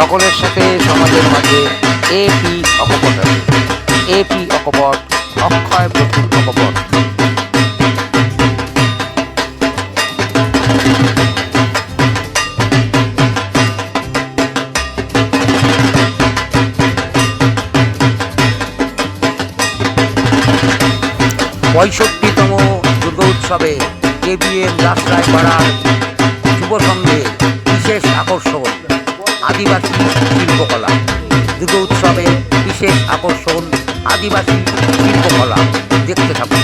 সকলের সাথে সমাজের মাঝে এপি অকপট আছে। এপি অকপট, অক্ষয় প্রতুল অকপট। পঁয়ষট্টিতম দুর্গা উৎসবে কেবিএম রাস্তায় পাড়ার দুর্গা বিশেষ আকর্ষণ আদিবাসী শিল্পকলা। দেখতে থাকুন।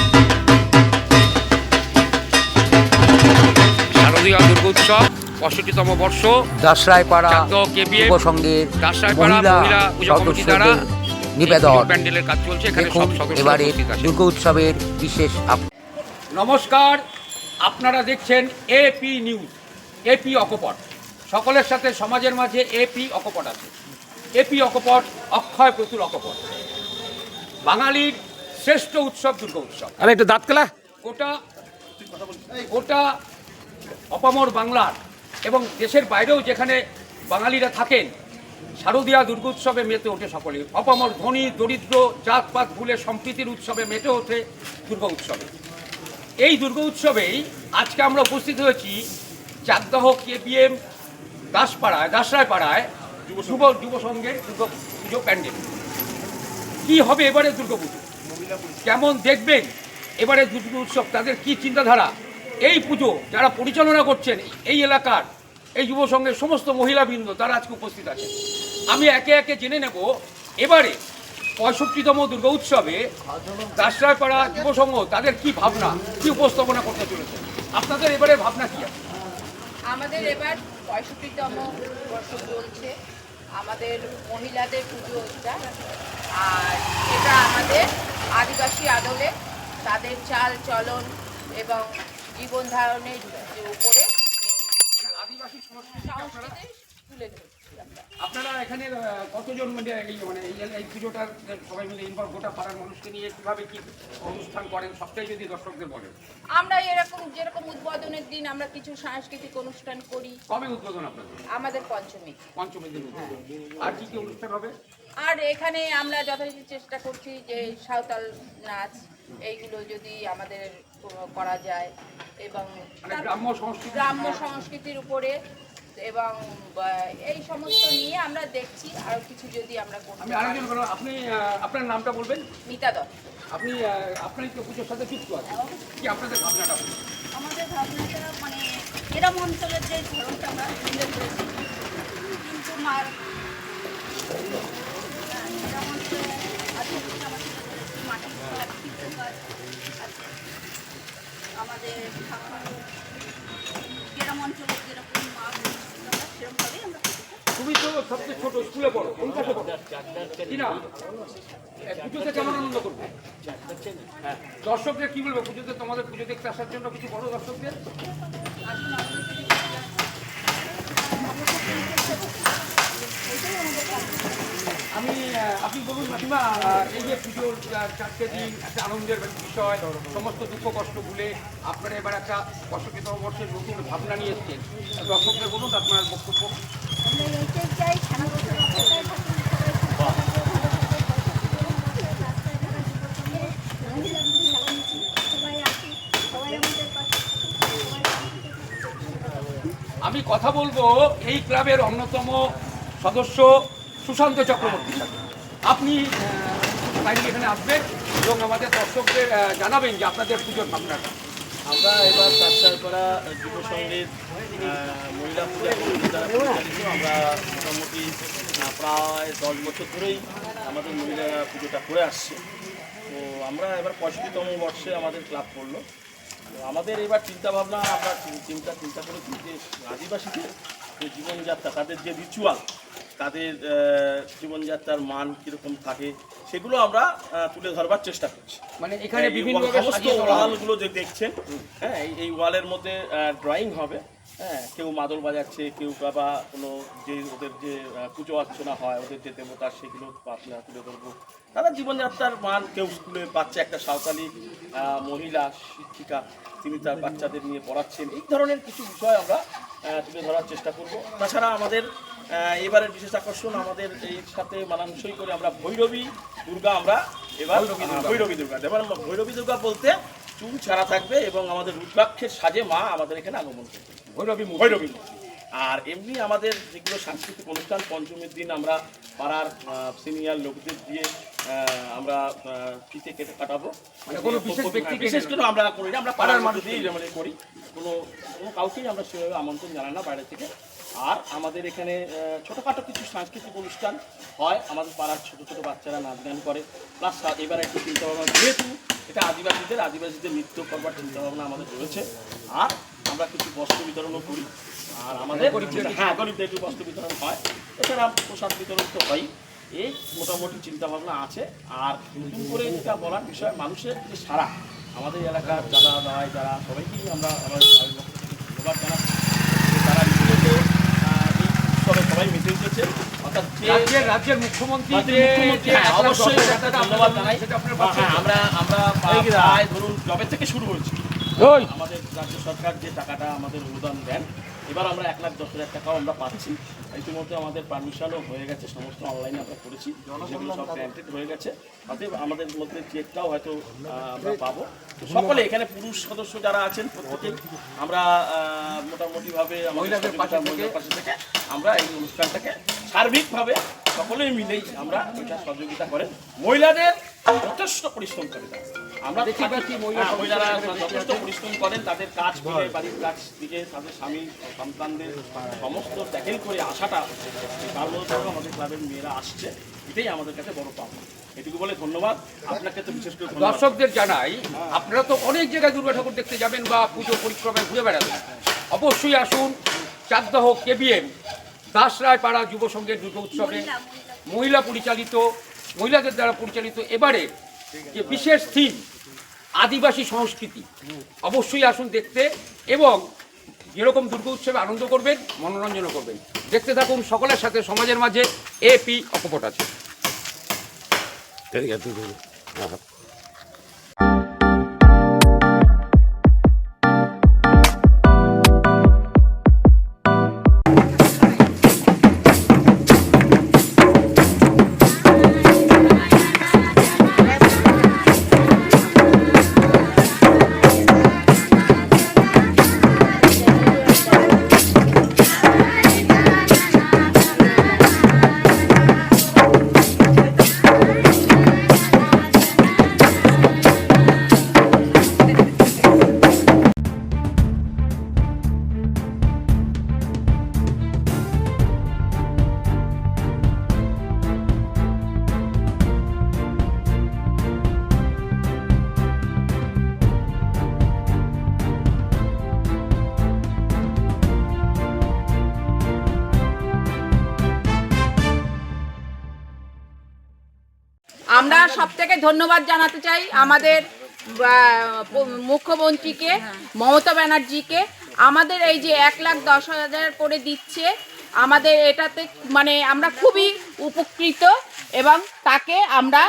শারদীয় দুর্গোৎসব পঁয়ষট্টিতম বর্ষ। যুব সংঘের মহিলা সদস্যদের নিবেদন। প্যান্ডেলের কাজ চলছে এখানে দেখুন সব সদস্য এবারে দুর্গা উৎসবের বিশেষ নমস্কার আপনারা দেখছেন এপি নিউজ এপি অকপট। সকলের সাথে সমাজের মাঝে এপি অকপট আছে। এপি অকপট অক্ষয় প্রচুর অকপট। বাঙালির শ্রেষ্ঠ উৎসব দুর্গা উৎসব। আরে একটু দাঁত কেলা। গোটা গোটা অপামর বাংলার এবং দেশের বাইরেও যেখানে বাঙালিরা থাকেন শারদীয়া দুর্গোৎসবে মেতে ওঠে সকলে অপামর ধনী দরিদ্র জাতপাত ভুলে সম্প্রীতির উৎসবে মেতে ওঠে দুর্গা উৎসবে। এই দুর্গা উৎসবেই আজকে আমরা উপস্থিত হয়েছি চাকদহ কেবিএম দাসপাড়ায় দাসরায় পাড়ায় যুব যুব সংঘের দুর্গা পুজো প্যান্ডেল কি হবে এবারে দুর্গা পুজো কেমন দেখবেন এবারে দুর্গা উৎসব? তাদের কি চিন্তাধারা? এই পুজো যারা পরিচালনা করছেন এই এলাকার এই যুব সংঘের সমস্ত মহিলাবৃন্দ তারা আজকে উপস্থিত আছেন। আমি একে একে জেনে নেব এবারে পঁয়ষট্টিতম দুর্গা উৎসবে দাসরায়পাড়া যুব সংঘ তাদের কি ভাবনা কি উপস্থাপনা করতে চলেছে আপনাদের এবারে ভাবনা কি আছে? আমাদের এবার পঁয়ষট্টিতম বর্ষ চলছে। আমাদের মহিলাদের পুজো এটা। আর এটা আমাদের আদিবাসী আদলে তাদের চাল চলন এবং জীবন ধারণের উপরে আদিবাসী সংস্কৃতি তুলে ধরছি আমরা আপনারা এখানে কতজন এই মানে এই পুজোটা সবাই মিলে ইনভলভ গোটা পাড়ার মানুষকে নিয়ে কীভাবে কি অনুষ্ঠান করেন সবটাই যদি দর্শকদের বলেন। আমরা এরকম যেরকম উদ্বোধনের দিন আমরা কিছু সাংস্কৃতিক অনুষ্ঠান করি। কবে উদ্বোধন আপনাদের? আমাদের পঞ্চমী। পঞ্চমী দিন আর কি কি অনুষ্ঠান হবে? আর এখানে আমরা যথারীতি চেষ্টা করছি যে সাঁওতাল নাচ এইগুলো যদি আমাদের করা যায় এবং মানে গ্রাম্য সংস্কৃতির উপরে এবং এই সমস্ত নিয়ে আমরা দেখছি আরও কিছু যদি আমরা আমি আরেকজন আপনি আপনার নামটা বলবেন? মিতা দত্ত। আপনি আহ, আপনারই তো পুজোর সাথে যুক্ত আছেন? কি আপনাদের ভাবনাটা? আমাদের ভাবনাটা মানে এরম অঞ্চলের যে ধরনটা আমরা তুলে ধরেছি কিন্তু মার হ্যাঁ, এরম অঞ্চলে আমাদের গ্রাম অঞ্চলের যেরকম মা সেরকমভাবেই আমরা পুজোটা তুমি তো সবচেয়ে ছোট স্কুলে পড়ো, কোন ক্লাসে পড়ো? পুজোতে কেমন আনন্দ করবে? হ্যাঁ। দর্শকদের কি বলব, পুজোতে তোমাদের পুজো দেখতে আসার জন্য কিছু বড় দর্শকদের? আমি আপনি বলুন মাসিমা এই যে পুজোর চারটে দিন একটা আনন্দের বিষয়, সমস্ত দুঃখ কষ্ট ভুলে আপনারা এবার একটা পঁয়ষট্টিতম বর্ষের নতুন ভাবনা নিয়ে এসছেন দর্শকদের বলুন আপনার বক্তব্য। আমি কথা বলব এই ক্লাবের অন্যতম সদস্য সুশান্ত চক্রবর্তীর সাথে আপনি কাইন্ডলি এখানে আসবেন এবং আমাদের দর্শকদের জানাবেন যে আপনাদের পুজোর ভাবনাটা। আমরা এবার চারটারপাড়া যুব আহ, মহিলা পূজা পরিচালিত। আমরা মোটামুটি প্রায় দশ বছর ধরেই আমাদের মহিলারা পুজোটা করে আসছে। তো আমরা এবার পঁয়ষট্টিতম বর্ষে আমাদের ক্লাব করল। তো আমাদের এবার চিন্তা ভাবনা আমরা চিন- চিন্তা চিন্তা করেছি যে আদিবাসীদের যে জীবনযাত্রা তাদের যে রিচুয়াল তাদের জীবনযাত্রার মান কীরকম থাকে সেগুলো আমরা তুলে ধরবার চেষ্টা করছি। মানে এখানে বিভিন্ন সমস্ত ওয়ালগুলো যে দেখছেন হ্যাঁ এই- ওয়ালের মধ্যে ড্রয়িং হবে হ্যাঁ কেউ মাদল বাজাচ্ছে কেউ বা কোনো যে ওদের যে পুজো অর্চনা হয় ওদের যে দেবতা সেগুলো আপনারা তুলে ধরবো। তারা জীবনযাত্রার মান কেউ স্কুলে বাচ্চা একটা সাঁওতালি মহিলা শিক্ষিকা তিনি তার বাচ্চাদের নিয়ে পড়াচ্ছেন এই ধরনের কিছু বিষয় আমরা তুলে ধরার চেষ্টা করব। তাছাড়া আমাদের এবারের বিশেষ আকর্ষণ আমাদের এই সাথে মানানসই করে আমরা ভৈরবী দুর্গা আমরা এবার ভৈরবী দুর্গা। এবার ভৈরবী দুর্গা বলতে চুল ছাড়া থাকবে এবং আমাদের রুদ্রাক্ষের সাজে মা আমাদের এখানে আগমন করবে। ভৈরবী ভৈরবী আর এমনি আমাদের যেগুলো সাংস্কৃতিক অনুষ্ঠান পঞ্চমীর দিন আমরা পাড়ার সিনিয়র লোকদের দিয়ে আহ, আমরা ফিতে কেটে কাটাবো। মানে কোনো বিশেষ করে আমরা করি আমরা পাড়ার মানুষ। দিয়েই যেমন করি। কোনো কোনো কাউকেই আমরা সেভাবে আমন্ত্রণ জানাই না বাইরে থেকে। আর আমাদের এখানে ছোটোখাটো কিছু সাংস্কৃতিক অনুষ্ঠান হয়। আমাদের পাড়ার ছোটো ছোটো বাচ্চারা নাচ গান করে। প্লাস এবার একটু চিন্তা ভাবনা যেহেতু এটা আদিবাসীদের আদিবাসীদের নৃত্য করবার চিন্তা ভাবনা আমাদের রয়েছে। আর আমরা কিছু বস্ত্র বিতরণও করি। আর আমাদের হ্যাঁ গরিবদের একটু বস্ত্র বিতরণ হয়। এছাড়া প্রসাদ বিতরণ তো হয় এই মোটামুটি চিন্তা ভাবনা আছে। আর নতুন করে যেটা বলার বিষয় মানুষের যে সারা আমাদের এলাকার যারা ভাই যারা সবাইকেই আমরা আমাদের ধন্যবাদ জানাচ্ছি যে তারা রীতিমতো আহ, এই উৎসবে সবাই মেতে উঠেছে অর্থাৎ যে রাজ্যের রাজ্যের মুখ্যমন্ত্রী হ্যাঁ, অবশ্যই ধন্যবাদ জানাই সেটা আপনারা হ্যাঁ, পাচ্ছেন। আমরা আমরা প্রায় ধরুন জবে থেকে শুরু হয়েছে আমাদের রাজ্য সরকার যে টাকাটা আমাদের অনুদান দেন এবার আমরা এক লাখ দশ হাজার টাকাও আমরা পাচ্ছি। ইতিমধ্যে আমাদের পারমিশনও হয়ে গেছে সমস্ত অনলাইনে আমরা করেছি সেগুলো সব গ্র্যান্টেড হয়ে গেছে। অতএব আমাদের মধ্যে চেকটাও হয়তো আমরা পাবো। তো সকলে এখানে পুরুষ সদস্য যারা আছেন প্রত্যেকে আমরা মোটামুটিভাবে আমাদের মহিলাদের পাশে থেকে- মহিলাদের পাশে থেকে আমরা এই অনুষ্ঠানটাকে সার্বিকভাবে সকলেই মিলেই আমরা এটা সহযোগিতা করেন। মহিলাদের যথেষ্ট পরিশ্রম করে। আমরা দেখতে থাকি পাচ্ছি মহিলা হ্যাঁ, মহিলারা যথেষ্ট পরিশ্রম করেন তাদের কাজ করে বাড়ির কাজ দিকে তাদের স্বামী সন্তানদের সমস্ত ট্যাকেল করে আসাটা মধ্যে আমাদের ক্লাবের মেয়েরা আসছে এটাই আমাদের কাছে বড় পাওয়া এটুকু বলে ধন্যবাদ আপনাকে তো বিশেষ করে দর্শকদের জানাই আপনারা তো অনেক জায়গায় দুর্গা ঠাকুর দেখতে যাবেন বা পুজো পরিক্রমায় ঘুরে বেড়াবেন। অবশ্যই আসুন চাকদাহ কেবিএম দাসরায় পাড়া যুব সংঘের দুর্গা উৎসবে। মহিলা পরিচালিত মহিলাদের দ্বারা পরিচালিত এবারে যে বিশেষ থিম আদিবাসী সংস্কৃতি। অবশ্যই আসুন দেখতে এবং যেরকম দুর্গ উৎসবে আনন্দ করবেন, মনোরঞ্জনও করবেন। দেখতে থাকুন সকলের সাথে, সমাজের মাঝে এ পি অকপট আছে। আমরা সব থেকে ধন্যবাদ জানাতে চাই আমাদের মুখ্যমন্ত্রীকে মমতা ব্যানার্জিকে। আমাদের এই যে এক লাখ দশ হাজার করে দিচ্ছে আমাদের এটাতে মানে আমরা খুবই উপকৃত এবং তাকে আমরা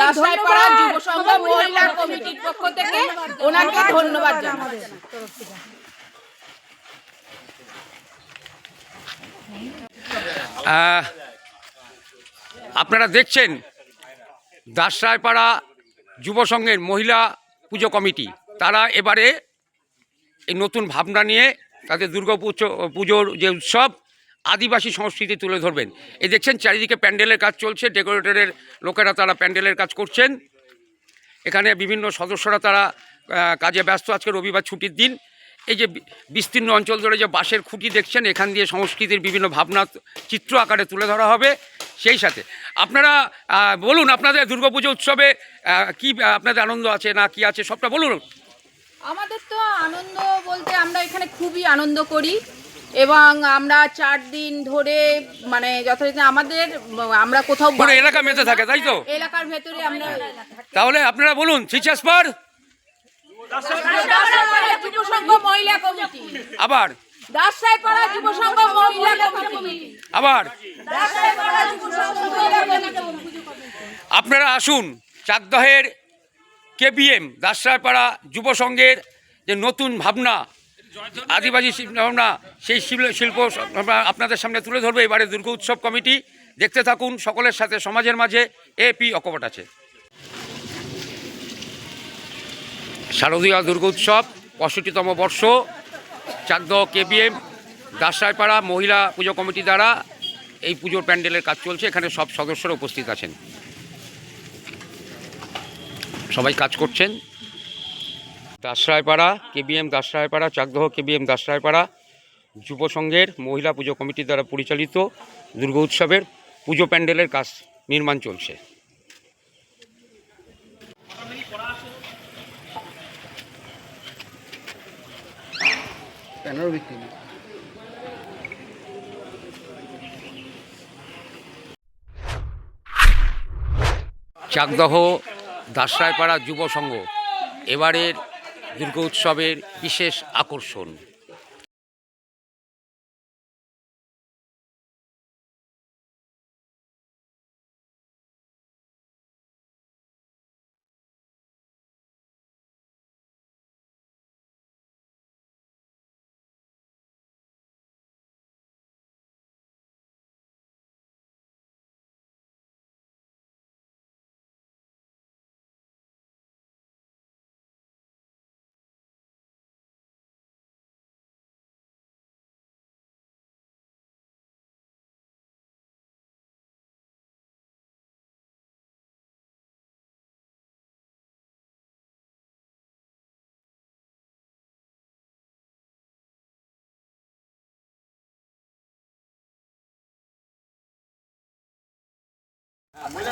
দাসরাইপাড়া যুব সংঘ মহিলা কমিটির পক্ষ থেকে ওনাকে ধন্যবাদ জানাই। আপনারা দেখছেন দাসরায়পাড়া যুব সংঘের মহিলা পুজো কমিটি। তারা এবারে এই নতুন ভাবনা নিয়ে তাদের দুর্গা পুজো, পুজোর যে উৎসব, আদিবাসী সংস্কৃতি তুলে ধরবেন। এই দেখছেন, চারিদিকে প্যান্ডেলের কাজ চলছে, ডেকোরেটরের লোকেরা তারা প্যান্ডেলের কাজ করছেন। এখানে বিভিন্ন সদস্যরা তারা কাজে ব্যস্ত। আজকে রবিবার ছুটির দিন। এই যে বিস্তীর্ণ অঞ্চল ধরে যে বাঁশের খুঁটি দেখছেন এখান দিয়ে সংস্কৃতির বিভিন্ন ভাবনা চিত্র আকারে তুলে ধরা হবে সেই সাথে। আপনারা বলুন আপনাদের দুর্গাপুজো উৎসবে কি আপনাদের আনন্দ আছে না কি আছে সবটা বলুন। আমাদের তো আনন্দ বলতে আমরা এখানে খুবই আনন্দ করি এবং আমরা চার দিন ধরে মানে যথারীতি আমাদের আমরা কোথাও পুরো এলাকা মেতে থাকে তাই তো? এলাকার ভেতরে আমরা তাহলে আপনারা বলুন সিচাস পর দাসরাইপাড়া যুব সংঘ মহিলা কমিটি আবার। আবার। আপনারা আসুন চাকদহের কেবিএম দাসরায়পাড়া যুব সংঘের যে নতুন ভাবনা আদিবাসী শিল্প আমরা সেই শিল্প শিল্প আপনাদের সামনে তুলে ধরবে এবারে দুর্গা উৎসব কমিটি। দেখতে থাকুন সকলের সাথে সমাজের মাঝে এপি অকপট আছে। শারদীয় দুর্গা উৎসব পঁয়ষট্টিতম বর্ষ, চাকদহ কেবিএম দাসরায়পাড়া মহিলা পুজো কমিটি দ্বারা এই পুজোর প্যান্ডেলের কাজ চলছে, এখানে সব সদস্যরা উপস্থিত আছেন। সবাই কাজ করছেন। দাসরায়পাড়া কেবিএম দাসরায়পাড়া, চাকদহ কেবিএম দাসরায়পাড়া যুব সংঘের মহিলা পুজো কমিটি দ্বারা পরিচালিত দুর্গা উৎসবের পুজো প্যান্ডেলের কাজ নির্মাণ চলছে। চাকদহ দাসরায়পাড়া যুব সংঘ এবারের দুর্গোৎসবের বিশেষ আকর্ষণ।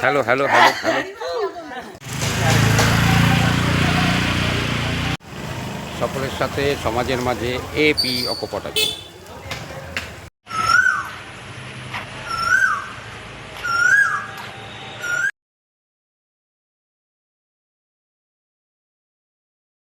হ্যালো হ্যালো হ্যালো হ্যালো সকলের সাথে সমাজের মাঝে এপি অকপট আছে।